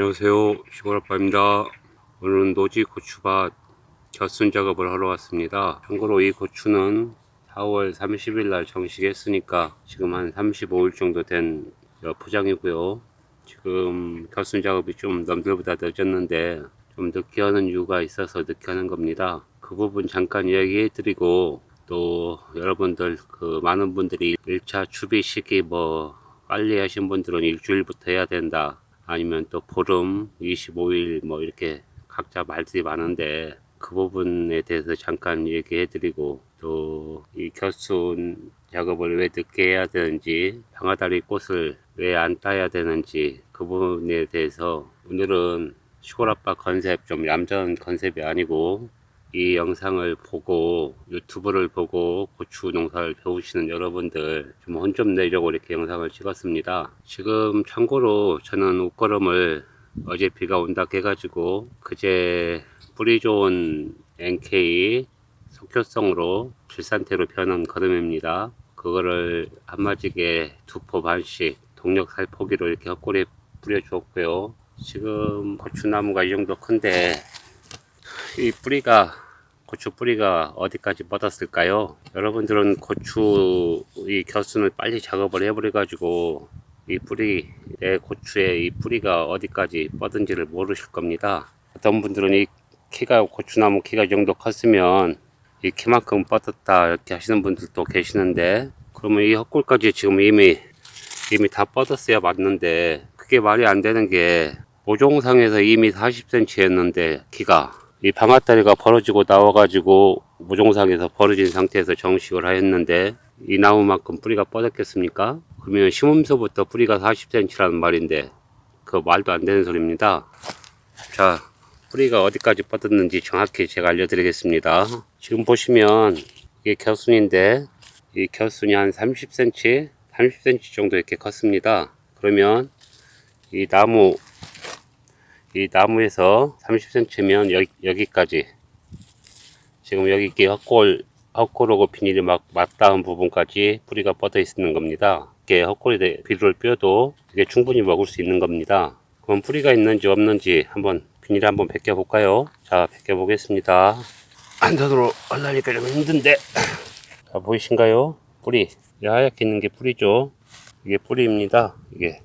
안녕하세요. 시골아빠입니다. 오늘은 노지 고추밭 겨순 작업을 하러 왔습니다. 참고로 이 고추는 4월 30일 날 정식했으니까 지금 한 35일 정도 된 포장이고요. 지금 겨순 작업이 좀 남들보다 늦었는데 좀 늦게 하는 이유가 있어서 늦게 하는 겁니다. 그 부분 잠깐 이야기해 드리고 또 여러분들 그 많은 분들이 1차 추비 시기 뭐 빨리 하신 분들은 일주일부터 해야 된다 아니면 또 보름 25일 뭐 이렇게 각자 말들이 많은데 그 부분에 대해서 잠깐 얘기해 드리고 또이 겨순 작업을 왜 늦게 해야 되는지 방아다리 꽃을 왜 안 따야 되는지 그 부분에 대해서 오늘은 시골 아빠 컨셉 좀 얌전 컨셉이 아니고 이 영상을 보고 유튜브를 보고 고추 농사를 배우시는 여러분들 좀 혼 좀 내려고 이렇게 영상을 찍었습니다. 지금 참고로 저는 옷걸음을 어제 비가 온다 해가지고 그제 뿌리 좋은 NK 속효성으로 질산태로 변한 걸음입니다. 그거를 한마디게 두 포 반씩 동력 살 포기로 이렇게 헛골에 뿌려 주었고요. 지금 고추나무가 이 정도 큰데 이 뿌리가 고추 뿌리가 어디까지 뻗었을까요? 여러분들은 고추 이 겨순을 빨리 작업을 해버려 가지고 이 뿌리 내 고추의 이 뿌리가 어디까지 뻗은지를 모르실 겁니다. 어떤 분들은 이 키가 고추나무 키가 이 정도 컸으면 이 키만큼 뻗었다 이렇게 하시는 분들도 계시는데 그러면 이 헛골까지 지금 이미 이미 다 뻗었어야 맞는데 그게 말이 안 되는 게 모종상에서 이미 40cm였는데 키가 이 방아다리가 벌어지고 나와가지고 모종상에서 벌어진 상태에서 정식을 하였는데 이 나무만큼 뿌리가 뻗었겠습니까? 그러면 심음서부터 뿌리가 40cm라는 말인데 그 말도 안 되는 소리입니다. 자 뿌리가 어디까지 뻗었는지 정확히 제가 알려드리겠습니다. 지금 보시면 이게 겨순인데 이 겨순이 한 30cm, 30cm 정도 이렇게 컸습니다. 그러면 이 나무 이 나무에서 30cm면 여기, 여기까지 지금 여기 이렇게 헛골 헛골하고 비닐이 막 맞닿은 부분까지 뿌리가 뻗어 있는 겁니다. 이렇게 헛골에 비료를 뼈도 이게 충분히 먹을 수 있는 겁니다. 그럼 뿌리가 있는지 없는지 한번 비닐 한번 벗겨 볼까요? 자 벗겨 보겠습니다. 안전으로 하려니까 좀 힘든데 자 보이신가요? 뿌리 이 하얗게 있는 게 뿌리죠. 이게 뿌리입니다. 이게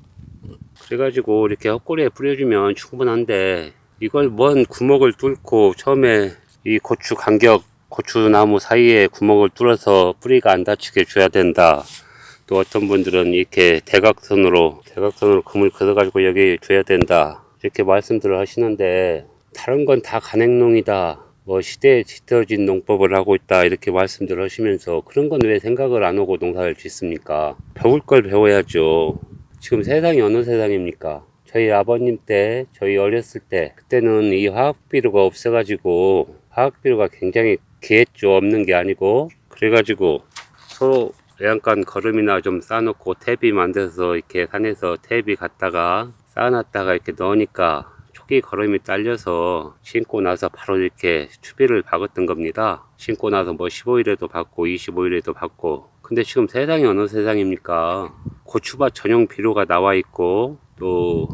그래가지고 이렇게 헛골에 뿌려주면 충분한데 이걸 먼 구멍을 뚫고 처음에 이 고추 간격 고추나무 사이에 구멍을 뚫어서 뿌리가 안 다치게 줘야 된다. 또 어떤 분들은 이렇게 대각선으로 대각선으로 금을 걷어가지고 여기 줘야 된다. 이렇게 말씀들을 하시는데 다른 건 다 간행농이다. 뭐 시대에 뒤떨어진 농법을 하고 있다 이렇게 말씀들 하시면서 그런 건 왜 생각을 안 하고 농사를 짓습니까? 배울 걸 배워야죠. 지금 세상이 어느 세상입니까? 저희 아버님 때, 저희 어렸을 때, 그때는 이 화학비료가 없어가지고, 화학비료가 굉장히 귀했죠. 없는 게 아니고. 그래가지고, 서로 외양간 걸음이나 좀 쌓아놓고 탭이 만들어서 이렇게 산에서 탭이 갔다가 쌓아놨다가 이렇게 넣으니까 초기 걸음이 딸려서 신고 나서 바로 이렇게 추비를 박았던 겁니다. 신고 나서 뭐 15일에도 받고 25일에도 받고 근데 지금 세상이 어느 세상입니까? 고추밭 전용 비료가 나와 있고 또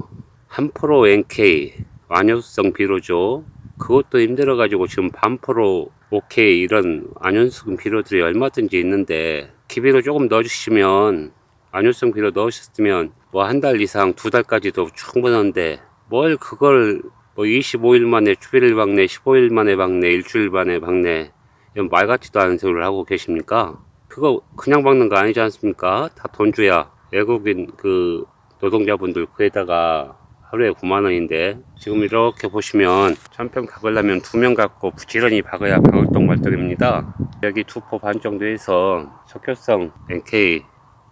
한프로 NK 완효성 비료죠. 그것도 힘들어 가지고 지금 반프로 OK 이런 안연수금 비료들이 얼마든지 있는데 기비로 조금 넣어주시면 안효성 비료 넣으셨으면 뭐 한 달 이상 두 달까지도 충분한데 뭘 그걸 뭐 25일 만에 추비를 박네 15일 만에 박네 일주일 만에 박네 이런 말 같지도 않은 소리를 하고 계십니까? 그거 그냥 박는 거 아니지 않습니까? 다돈 줘야 외국인 그 노동자분들 그에다가 하루에 9만 원인데 지금 이렇게 보시면 천평 박으려면 두 명 갖고 부지런히 박아야 박을 동 말동입니다. 여기 두포 반 정도 해서 석효성 NK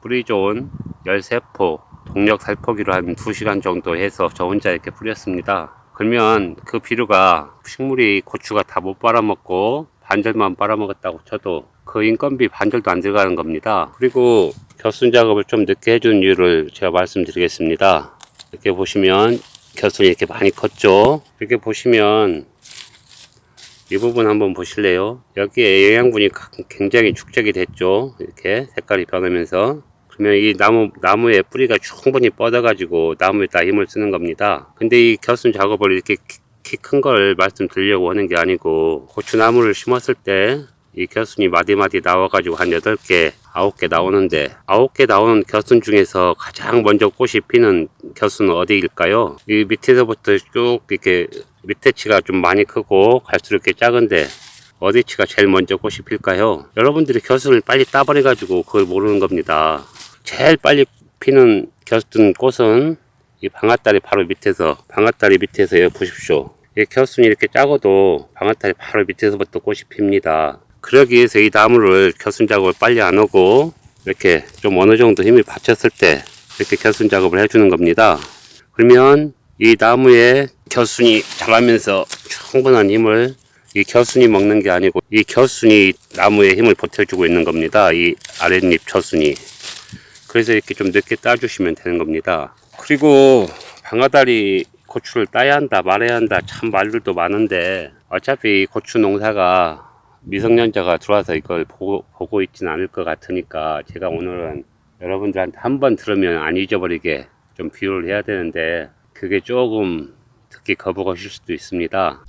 뿌리 좋은 13포 동력 살포기로 한 2시간 정도 해서 저 혼자 이렇게 뿌렸습니다. 그러면 그 비료가 식물이 고추가 다 못 빨아먹고 반절만 빨아먹었다고 쳐도 그 인건비 반절도 안 들어가는 겁니다. 그리고 겨순 작업을 좀 늦게 해준 이유를 제가 말씀드리겠습니다. 이렇게 보시면 겨순이 이렇게 많이 컸죠. 이렇게 보시면 이 부분 한번 보실래요? 여기에 영양분이 굉장히 축적이 됐죠. 이렇게 색깔이 변하면서 그러면 이 나무 나무의 뿌리가 충분히 뻗어가지고 나무에다 힘을 쓰는 겁니다. 근데 이 겨순 작업을 이렇게 키 큰 걸 말씀드리려고 하는 게 아니고 고추나무를 심었을 때 이 겨순이 마디마디 나와가지고 한 8개, 9개 나오는데 9개 나오는 겨순 중에서 가장 먼저 꽃이 피는 겨순은 어디일까요? 이 밑에서부터 쭉 이렇게 밑에 치가 좀 많이 크고 갈수록 이렇게 작은데 어디 치가 제일 먼저 꽃이 필까요? 여러분들이 겨순을 빨리 따버려가지고 그걸 모르는 겁니다. 제일 빨리 피는 겨순 꽃은 이 방아다리 바로 밑에서 방아다리 밑에서 여기 보십시오. 이 겨순이 이렇게 작아도 방아다리 바로 밑에서부터 꽃이 핍니다. 그러기 위해서 이 나무를 겨순 작업을 빨리 안 하고 이렇게 좀 어느 정도 힘이 받쳤을 때 이렇게 겨순 작업을 해주는 겁니다. 그러면 이 나무에 겨순이 자라면서 충분한 힘을 이 겨순이 먹는 게 아니고 이 겨순이 나무에 힘을 보태주고 있는 겁니다. 이 아랫잎 겨순이. 그래서 이렇게 좀 늦게 따주시면 되는 겁니다. 그리고 방아다리 고추를 따야 한다 말아야 한다 참 말들도 많은데 어차피 고추 농사가 미성년자가 들어와서 이걸 보고, 보고 있지는 않을 것 같으니까 제가 오늘은 여러분들한테 한 번 들으면 안 잊어버리게 좀 비유를 해야 되는데 그게 조금 듣기 거부가실 수도 있습니다.